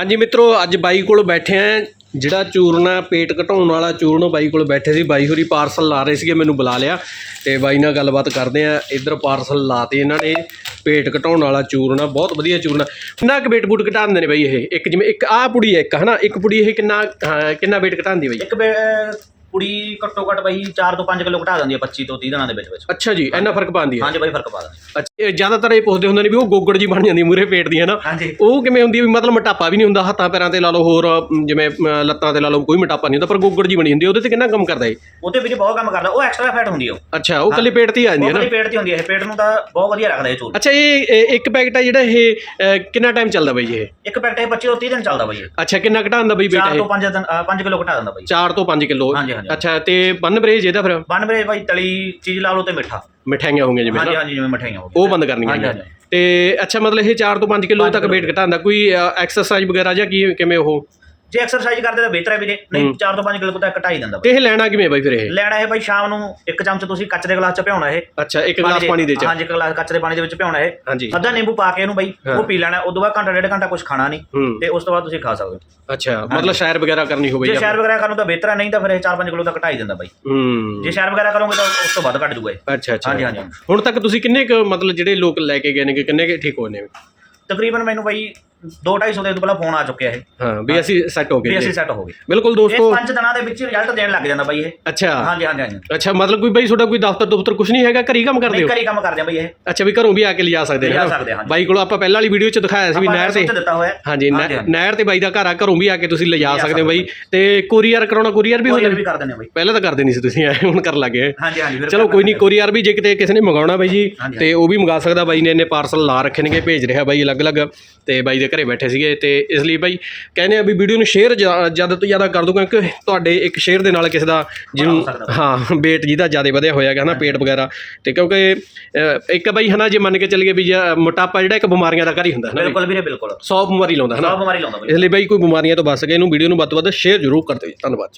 ਹਾਂਜੀ ਮਿੱਤਰੋ ਅੱਜ ਬਾਈ ਕੋਲ ਬੈਠੇ ਆ। ਜਿਹੜਾ ਚੂਰਨਾ ਪੇਟ ਘਟਾਉਣ ਵਾਲਾ ਚੂਰਨ ਬਾਈ ਕੋਲ ਬੈਠੇ ਸੀ। ਬਾਈ ਹੋਰੀ ਪਾਰਸਲ ਲਾ ਰਹੇ ਸੀਗੇ ਮੈਨੂੰ ਬੁਲਾ ਲਿਆ। ਤੇ ਬਾਈ ਨਾਲ ਗੱਲਬਾਤ ਕਰਦੇ ਆ। ਇੱਧਰ ਪਾਰਸਲ ਲਾਤੇ ਇਹਨਾਂ ਨੇ। ਪੇਟ ਘਟਾਉਣ ਵਾਲਾ ਚੂਰਨਾ ਬਹੁਤ ਵਧੀਆ ਚੂਰਨਾ ਕਿੰਨਾ ਕੁ ਵੇਟ ਬੂਟ ਘਟਾਉਂਦੇ ਨੇ ਬਾਈ ਇਹ? ਇੱਕ ਜਿਵੇਂ ਇੱਕ ਆਹ ਪੁੜੀ ਹੈ ਇੱਕ ਹਨਾ? ਇੱਕ ਪੁੜੀ ਇਹ ਕਿੰਨਾ ਹਾਂ, ਕਿੰਨਾ ਵੇਟ ਘਟਾਉਂਦੀ ਬਾਈ? ਇੱਕ ਬੇ- ਕੁੜੀ ਘੱਟੋ ਘੱਟ ਬਈ 4 ਤੋਂ 5 ਕਿਲੋ ਘਟਾ ਦਿੰਦੀ ਹੈ 25 ਤੋਂ 30 ਦਿਨਾਂ ਦੇ ਵਿੱਚ ਵਿੱਚ। ਅੱਛਾ ਜੀ ਇੰਨਾ ਫ਼ਰਕ ਪਾਉਂਦੀ ਹੈ ਹਾਂਜੀ ਬਈ ਫ਼ਰਕ ਪਾ ਦਿੰਦੀ ਅੱਛਾ ਇਹ ਜ਼ਿਆਦਾਤਰ ਇਹ ਪੁੱਛਦੇ ਹੁੰਦੇ ਨੇ ਵੀ ਉਹ ਗੋਗੜ ਜੀ ਬਣ ਜਾਂਦੀ ਮੂਰੇ ਪੇਟ ਦੀ ਹੈ ਨਾ? ਹਾਂਜੀ। ਉਹ ਕਿਵੇਂ ਹੁੰਦੀ ਹੈ ਵੀ ਮਤਲਬ ਮੋਟਾਪਾ ਵੀ ਨਹੀਂ ਹੁੰਦਾ ਹੱਥਾਂ ਪੈਰਾਂ ਤੇ ਲਾ ਲਓ ਹੋਰ ਅਮ, ਜਿਵੇਂ ਅਮ, ਲੱਤਾਂ ਤੇ ਲਾ ਲਓ ਕੋਈ ਮੋਟਾਪਾ ਨਹੀਂ ਹੁੰਦਾ ਪਰ ਗੋਗੜ ਜੀ ਬਣੀ ਹੁੰਦੀ ਹੈ ਉਹਦੇ ਤੇ ਕਿੰਨਾ ਕੰਮ ਕਰਦਾ ਇਹ? ਉਹਦੇ ਵਿੱਚ ਬਹੁਤ ਕੰਮ ਕਰਦਾ ਉਹ ਐਕਸਟਰਾ ਫੈਟ ਹੁੰਦੀ ਹੈ ਉਹ। ਅੱਛਾ ਉਹ ਕੱਲੀ ਪੇਟ ਤੇ ਹੀ ਆ ਜਾਂਦੀ ਹੈ ਨਾ? ਪੇਟ ਤੇ ਹੁੰਦੀ ਹੈ ਇਹ ਪੇਟ ਨੂੰ ਤਾਂ ਬਹੁਤ ਵਧੀਆ ਰੱਖਦਾ ਇਹ ਚੂਰ ਅੱਛਾ ਇਹ ਇਹ ਇੱਕ ਪੈਕਟ ਹੈ ਜਿਹੜਾ ਇਹ ਅ, ਕਿੰਨਾ ਟਾਈਮ ਚੱਲਦਾ ਬਈ ਇਹ? ਇੱਕ ਪੈਕਟ ਇਹ 25 ਤੋਂ 30 ਦਿਨ ਚੱਲਦਾ ਬਈ ਇਹ। ਅੱਛਾ ਕਿੰਨਾ ਘਟਾਉਂਦਾ ਬਈ 4 ਬੇਟਾ ਤੋਂ 5 ਦਿਨ 5 ਕਿਲੋ ਘਟਾ ਦਿੰਦਾ ਬਈ। ਇਹ 4 ਤੋਂ 5 ਕਿਲੋ। ਹਾਂਜੀ, ਹਾਂਜੀ। ਅੱਛਾ ਤੇ ਬੰਨ ਬਰੇਜ ਇਹਦਾ ਫਿਰ ਬਨ ਬਰੇ ਭਾਈ ਤਲੀ ਚੀਜ਼ ਲਾ ਲਓ ਤੇ ਮਿੱਠਾ ਮਠਿਆਈਆਂ ਹੋਣਗੀਆਂ ਜਿਵੇਂ ਹਾਂਜੀ ਨਾ ਹਾਂਜੀ ਜਿਵੇਂ ਮਠਿਆਈਆਂ ਹੋ ਉਹ ਬੰਦ ਕਰਨੀਆਂ ਹਾਂਜੀ। ਹਾਂਜੀ। ਤੇ ਅੱਛਾ ਮਤਲਬ ਇਹ 4 ਤੋਂ 5 ਕਿਲੋ ਪੰਜ ਤੱਕ ਕਿੱਲੋ। weight ਘਟਾਉਂਦਾ ਕੋਈ ਐਕਸਰਸਾਈਜ਼ ਵਗੈਰਾ ਜਾਂ ਕੀ ਕਿਵੇਂ ਉਹ ਜੇ ਐਕਸਰਸਾਈਜ਼ ਕਰਦੇ ਤਾਂ ਬਿਹਤਰ ਹੈ ਵੀਰੇ ਨਹੀਂ 4 ਤੋਂ 5 ਕਿਲੋ ਤੱਕ ਘਟਾ ਹੀ ਦਿੰਦਾ ਤੇ ਬਈ ਇਹ ਲੈਣਾ ਕਿਵੇਂ ਬਾਈ ਫਿਰ ਇਹ? ਲੈਣਾ ਇਹ ਭਾਈ ਸ਼ਾਮ ਨੂੰ ਇੱਕ ਚਮਚ ਤੁਸੀਂ ਕੱਚ ਦੇ ਗਲਾਸ ਚ ਭਿਉਣਾ ਇਹ। ਅੱਛਾ ਇੱਕ ਗਲਾਸ ਪਾਣੀ ਦੇ ਚ। ਹਾਂਜੀ ਇੱਕ ਗਲਾਸ ਕੱਚ ਦੇ ਪਾਣੀ ਦੇ ਵਿੱਚ ਭਿਉਣਾ ਇਹ। ਹਾਂਜੀ। ਅੱਧਾ ਨਿੰਬੂ ਪਾ ਕੇ ਇਹਨੂੰ ਬਈ ਹਾਂ। ਉਹ ਪੀ ਲੈਣਾ ਉਦੋਂ ਬਾਅਦ ਘੰਟਾ ਡੇਢ ਘੰਟਾ ਕੁਝ ਖਾਣਾ ਨਹੀਂ। ਹੂੰ। ਤੇ ਉਸ ਤੋਂ ਬਾਅਦ ਤੁਸੀਂ ਖਾ ਸਕਦੇ ਹੋ। ਅੱਛਾ ਮਤਲਬ ਸ਼ਾਇਰ ਵਗੈਰਾ ਕਰਨੀ ਹੋਵੇ ਜੇ ਸ਼ਹਿਰ ਵਗੈਰਾ ਕਰਨ ਤਾਂ ਬਿਹਤਰ ਹੈ ਨਹੀਂ ਤਾਂ ਫਿਰ ਇਹ 4-5 ਕਿਲੋ ਤੱਕ ਘਟਾ ਹੀ ਦਿੰਦਾ ਬਾਈ। ਹੂੰ। ਜੇ ਸ਼ਹਿਰ ਵਗੈਰਾ ਕਰੋਗੇ ਤਾਂ ਉਸ ਤੋਂ ਵੱਧ ਘਟ ਜੂਗਾ ਇਹ। ਅੱਛਾ ਅੱਛਾ। ਹਾਂਜੀ, ਹਾਂਜੀ। ਹੁਣ ਤੱਕ ਤੁਸੀਂ ਕਿੰਨੇ ਕੁ ਮਤਲਬ ਜਿਹੜੇ ਲੋਕ ਲੈ ਕੇ ਗਏ ਨੇ ਕਿ ਕਿੰਨੇ ਕੁ ਠੀਕ ਹੋਏ ਨੇ? ਤਕਰੀਬਨ ਮੈਨੂੰ ਬਾਈ 2-250 ਦੇ ਤੋਂ ਪਹਿਲਾਂ ਫੋਨ ਆ ਚੁੱਕਿਆ ਇਹ। ਹਾਂ ਵੀ ਅਸੀਂ ਸੈੱਟ ਹੋ ਵੀ ਗਏ ਅਸੀਂ ਜੀ। ਸੈੱਟ ਹੋ ਗਏ। ਬਿਲਕੁਲ ਇਹ ਦੋਸਤੋ 5 ਦਿਨਾਂ ਦੇ ਵਿੱਚ ਰਿਜ਼ਲਟ ਦੇਣ ਲੱਗ ਜਾਂਦਾ ਬਾਈ ਇਹ। ਅੱਛਾ। ਹਾਂਜੀ ਹਾਂਜੀ ਹਾਂਜੀ। ਅੱਛਾ ਮਤਲਬ ਕੋਈ ਬਈ ਤੁਹਾਡਾ ਕੋਈ ਦਫ਼ਤਰ ਦੁਫਤਰ ਕੁਝ ਨਹੀਂ ਹੈਗਾ? ਘਰੀ ਕੰਮ ਕਰਦੇ ਨਹੀਂ ਹੋ? ਕਰੀ ਕੰਮ ਕਰਦੇ ਆ ਬਾਈ ਇਹ। ਅੱਛਾ ਵੀ ਘਰੋਂ ਵੀ ਆ ਕੇ ਲਿਜਾ ਸਕਦੇ ਲਿਜਾ? ਸਕਦੇ, ਹਾਂਜੀ। ਬਾਈ ਕੋਲ ਆਪਾਂ ਪਹਿਲਾਂ ਵਾਲੀ ਵੀਡੀਓ 'ਚ ਦਿਖਾਇਆ ਸੀ ਵੀ ਆਪਾਂ ਨਹਿਰ ਤੇ ਉੱਤੇ ਦਿੱਤਾ ਹੋਇਆ। ਹੈ। ਹਾਂਜੀ ਨਹਿ- ਹਾਂਜੀ, ਹਾਂਜੀ। ਨਹਿਰ ਤੇ ਬਾਈ ਦਾ ਘਰ ਆ ਘਰੋਂ ਵੀ ਆ ਕੇ ਤੁਸੀਂ ਲਿਜਾ ਲਿਜਾ ਸਕਦੇ ਹੋ ਬਾਈ। ਤੇ ਕੋਰੀਅਰ ਕਰਾਉਣਾ ਕੋਰੀਅਰ ਵੀ ਹੋ ਜਾਂਦਾ? ਵੀ ਕਰ ਦਿੰਦੇ ਆ ਬਾਈ। ਪਹਿਲਾਂ ਤਾਂ ਕਰਦੇ ਨਹੀਂ ਸੀ ਤੁਸੀਂ ਐ ਹੁਣ ਕਰਨ ਲੱਗੇ। ਹਾਂਜੀ ਹਾਂਜੀ ਫਿਰ ਚਲੋ ਕੋਈ ਨਹੀਂ ਕੋਰੀਅਰ ਵੀ ਜੇ ਕਿਤੇ ਕਿਸੇ ਨੇ ਮੰਗਾਉਣਾ ਬਾਈ ਜੀ ਹਾਂਜੀ, ਤੇ ਉਹ ਵੀ ਮੰਗਾ ਸਕਦਾ ਬਾਈ ਨੇ ਇਹਨੇ ਪਾਰਸਲ ਲਾ ਰੱਖੇ ਨੇਗੇ ਭੇਜ ਰਿਹਾ ਬਾਈ ਅਲੱਗ-ਅਲੱਗ। ਤੇ ਬਾਈ ਦੇ ਘਰੇ ਬੈਠੇ ਸੀਗੇ ਤੇ ਇਸ ਲਈ ਬਾਈ ਕਹਿੰਦੇ ਆ ਵੀ ਵੀਡੀਓ ਨੂੰ ਸ਼ੇਅਰ ਜ਼ਿਆਦਾ ਤੋਂ ਜ਼ਿਆਦਾ ਕਰ ਦਿਓ ਕਿਉਂਕਿ ਤੁਹਾਡੇ ਇੱਕ ਸ਼ੇਅਰ ਦੇ ਨਾਲ ਕਿਸੇ ਦਾ ਜਿਹਨੂੰ। ਹਾਂ weight ਜਿਹਦਾ ਜ਼ਿਆਦਾ ਵਧਿਆ ਹੋਇਆ ਹੈਗਾ ਨਾ ਪੇਟ ਵਗੈਰਾ ਤੇ ਕਿਉਂਕਿ ਇੱਕ ਬਾਈ ਹਨਾ ਜੇ ਮੰਨ ਕੇ ਚੱਲੀਏ ਵੀ ਮੋਟਾਪਾ ਜਿਹੜਾ ਇੱਕ ਬਿਮਾਰੀਆਂ ਦਾ ਘਰ ਹੀ ਹੁੰਦਾ ਹੈ ਨਾ ਬਿਲਕੁਲ ਵੀਰੇ ਬਿਲਕੁਲ। 100 ਬਿਮਾਰੀ ਲਾਉਂਦਾ ਹੈ ਸਭ ਨਾ ਬਿਮਾਰੀ ਲਾਉਂਦਾ ਇਸ ਲਈ ਬਾਈ ਕੋਈ ਬਿਮਾਰੀਆਂ ਤੋਂ ਬਚ ਸਕੇ ਇਹਨੂੰ ਵੀਡੀਓ ਨੂੰ ਵੱਧ ਤੋਂ ਵੱਧ ਸ਼ੇਅਰ ਜ਼ਰੂਰ ਕਰ ਦਿਓ। ਧੰਨਵਾਦ